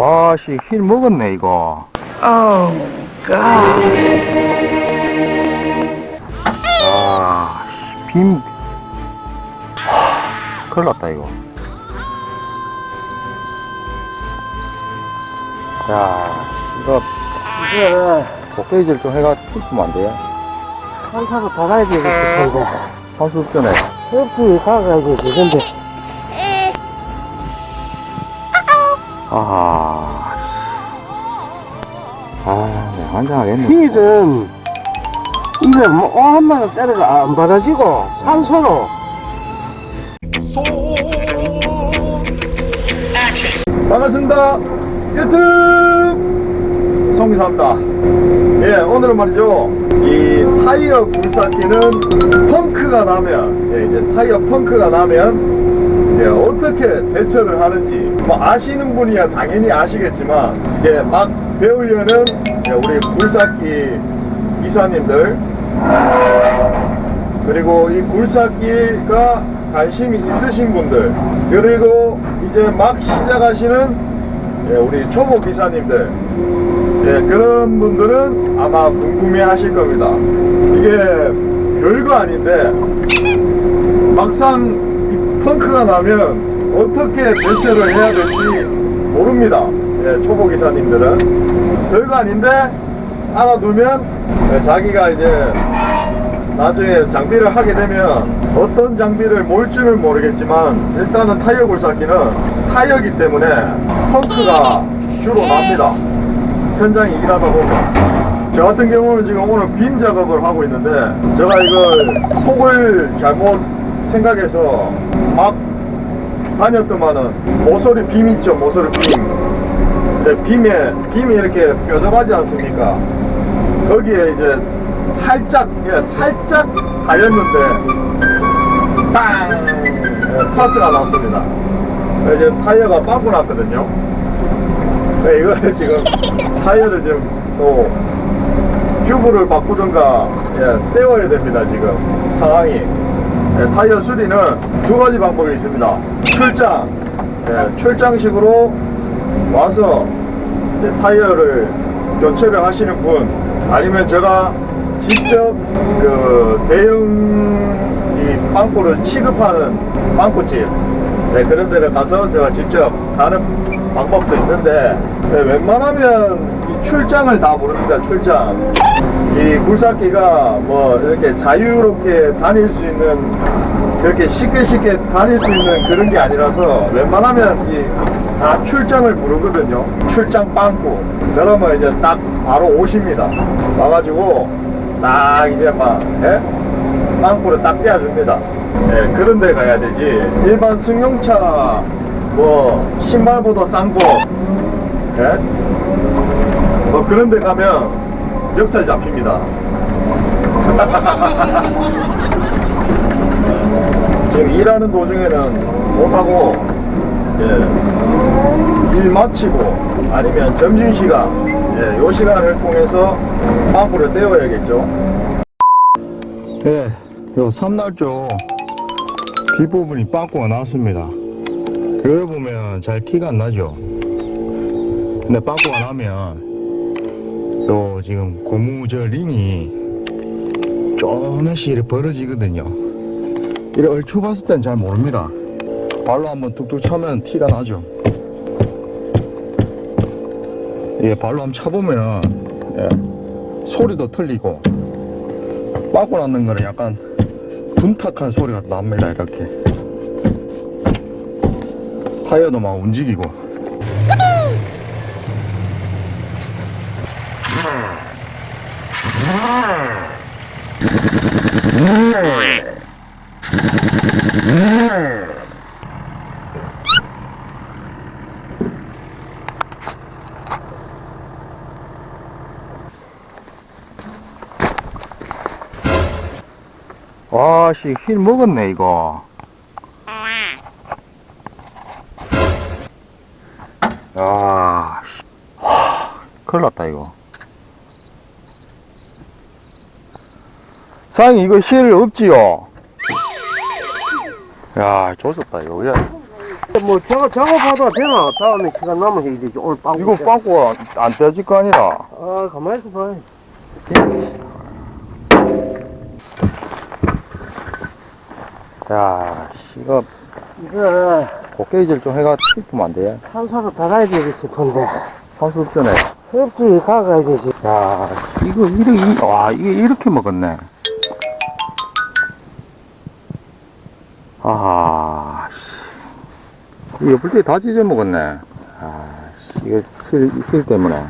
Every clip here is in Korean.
와, 씨, 힐 먹었네, 이거. Oh, God. 아, 씨, 빔. 하, 큰일 났다, 이거. 야, 이거, 이거 복귀질 좀 해가 풀으면 안 돼요? 한타로 달아야 되겠어, 이거. 선수 전에. 헬프 가가지고 되는데. 아하. 환장하겠네. 힐은, 이거 뭐, 한마디 때려가 안 받아지고, 산소로. 반갑습니다. 유튜브 성기사입니다. 예, 오늘은 말이죠. 이 타이어 굴삭기는 펑크가 나면, 예, 이제 타이어 펑크가 나면, 이제 어떻게 대처를 하는지, 뭐 아시는 분이야 당연히 아시겠지만, 이제 막 배우려는 우리 굴삭기 기사님들, 그리고 이 굴삭기가 관심이 있으신 분들 그리고 이제 막 시작하시는 예, 우리 초보 기사님들 예, 그런 분들은 아마 궁금해 하실 겁니다. 이게 별거 아닌데 막상 이 펑크가 나면 어떻게 대처를 해야 될지 모릅니다 예, 초보 기사님들은 별거 아닌데 알아두면 예, 자기가 이제 나중에 장비를 하게 되면 어떤 장비를 몰지는 모르겠지만 일단은 타이어 굴삭기는 타이어기 때문에 펑크가 주로 납니다. 현장에 일하다 보면. 저 같은 경우는 지금 오늘 빔 작업을 하고 있는데 제가 이걸 폭을 잘못 생각해서 막 다녔더만은 모서리 빔 있죠 모서리 빔 근데 빔에 빔이 이렇게 뾰족하지 않습니까 거기에 이제 살짝 예, 살짝 가렸는데 땅 예, 파스가 났습니다. 예, 이제 타이어가 빵꾸 났거든요. 예, 이거 지금 타이어를 지금 또 튜브를 바꾸든가 예, 떼워야 됩니다 지금 상황이. 예, 타이어 수리는 두 가지 방법이 있습니다. 출장, 예, 출장식으로 와서 이제 타이어를 교체를 하시는 분 아니면 제가 직접 그 대형 이 빵꾸를 취급하는 빵꾸집 네, 그런 데를 가서 제가 직접 가는 방법도 있는데 네, 웬만하면 이 출장을 다 모릅니다 출장 이 굴삭기가 뭐 이렇게 자유롭게 다닐 수 있는 그렇게 쉽게 쉽게 다닐 수 있는 그런 게 아니라서 웬만하면 이 다 출장을 부르거든요. 출장 빵꾸. 그러면 이제 딱 바로 오십니다. 와가지고 딱 이제 막 예? 빵꾸를 딱 떼어줍니다. 예, 그런 데 가야 되지. 일반 승용차 뭐 신발보다 싼 곳, 예? 뭐 그런 데 가면 역살 잡힙니다. 지금 일하는 도중에는 못하고 예, 일 마치고 아니면 점심시간 예, 요 시간을 통해서 빵꾸를 떼어야겠죠 예, 요 삼날조 뒷부분이 빵꾸가 났습니다. 여기 보면 잘 티가 안 나죠? 근데 빵꾸가 나면 요 지금 고무 저 링이 조금씩 이렇게 벌어지거든요. 이렇게 얼추 봤을 땐 잘 모릅니다. 발로 한번 툭툭 차면 티가 나죠. 이게 발로 한번 차보면 예, 소리도 틀리고 빵꾸 났는 거는 약간 둔탁한 소리가 납니다 이렇게 타이어도 막 움직이고 와, 씨, 힐 먹었네, 이거. 야, 씨. 하, 큰일 났다, 이거. 사장님, 이거 실 없지요? 야, 조졌다, 이거. 야, 뭐 저거 작업하다 되나? 다음에 시간 남으면 해야 되지. 오늘 빵. 이거 빵꾸가 안 떼질 거 아니라. 아 가만히 있어 봐. 야, 이거 이거 곡괭이질 좀 해가 튀으면 안 돼. 산소로 달아야 되겠 싶은데. 산수 없잖아. 흡지 가가야 되지. 야, 이거 이렇게, 와, 이게 이렇게 먹었네. 이거 벌써 다 찢어 먹었네. 아, 씨. 이거 실, 실 때문에.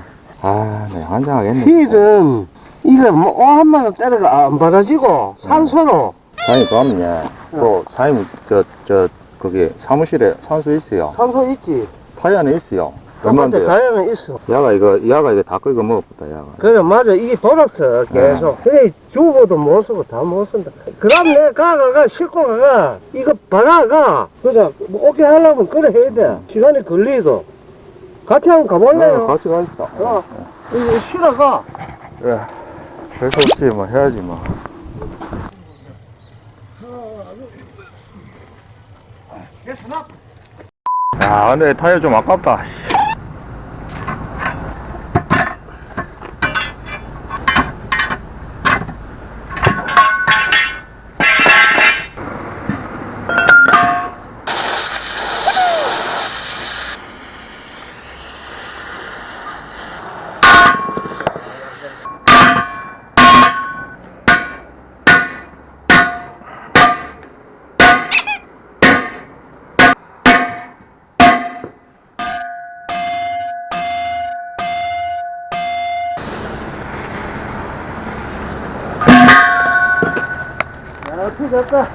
아, 네, 환장하겠네. 힐은 이거 뭐한 마리 때려가 안 받아지고 산소로 사장님, 그러면, 예. 또, 사장님, 저, 저, 거기 사무실에 산수 있어요. 산소 있지. 타이어는 있어요. 얼마인데? 다양은 있어. 야가 이거, 야가 이거 다 끓여 먹었다, 야가. 그래 맞아 이게 돌았어 계속. 그래 주부도 못 쓰고 다 못 쓴다. 그럼 내 가가가 싣고 가가 이거 바라가 그래서 뭐 오케이 하려면 그래 해야 돼. 시간이 걸리도. 같이 한번 가볼래요? 네, 같이 가있다. 어. 이거 실어 가. 그래. 별수 없지, 뭐, 해야지, 뭐. 야, 근데 타이어 좀 아깝다. 야, 틀렸다.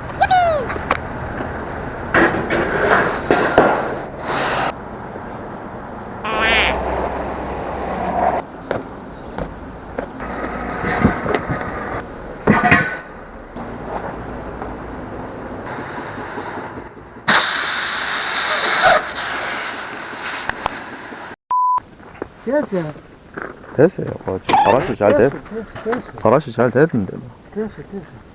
됐지? 됐어요. 뭐, 지금 바라시 잘 됐, 됐어, 됐어, 바라시 잘 됐는데, 뭐. 됐어, 됐어.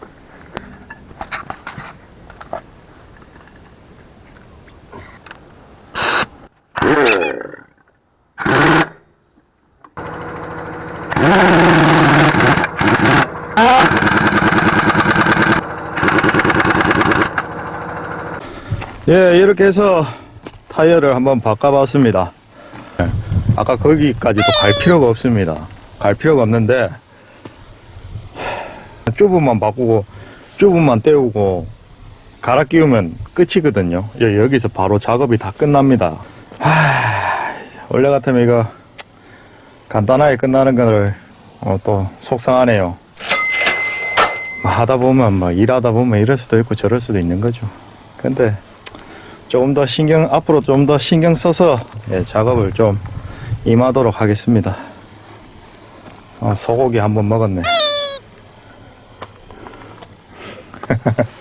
예, 이렇게 해서 타이어를 한번 바꿔봤습니다. 예, 아까 거기까지도 갈 필요가 없습니다. 갈 필요가 없는데, 쭈브만 바꾸고, 쭈브만 떼우고, 갈아 끼우면 끝이거든요. 예, 여기서 바로 작업이 다 끝납니다. 하, 원래 같으면 이거 간단하게 끝나는 거를 어, 또 속상하네요. 뭐 하다 보면 뭐 일하다 보면 이럴 수도 있고 저럴 수도 있는 거죠. 근데 조금 더 신경 앞으로 좀 더 신경 써서 예, 작업을 좀 임하도록 하겠습니다. 아, 소고기 한번 먹었네.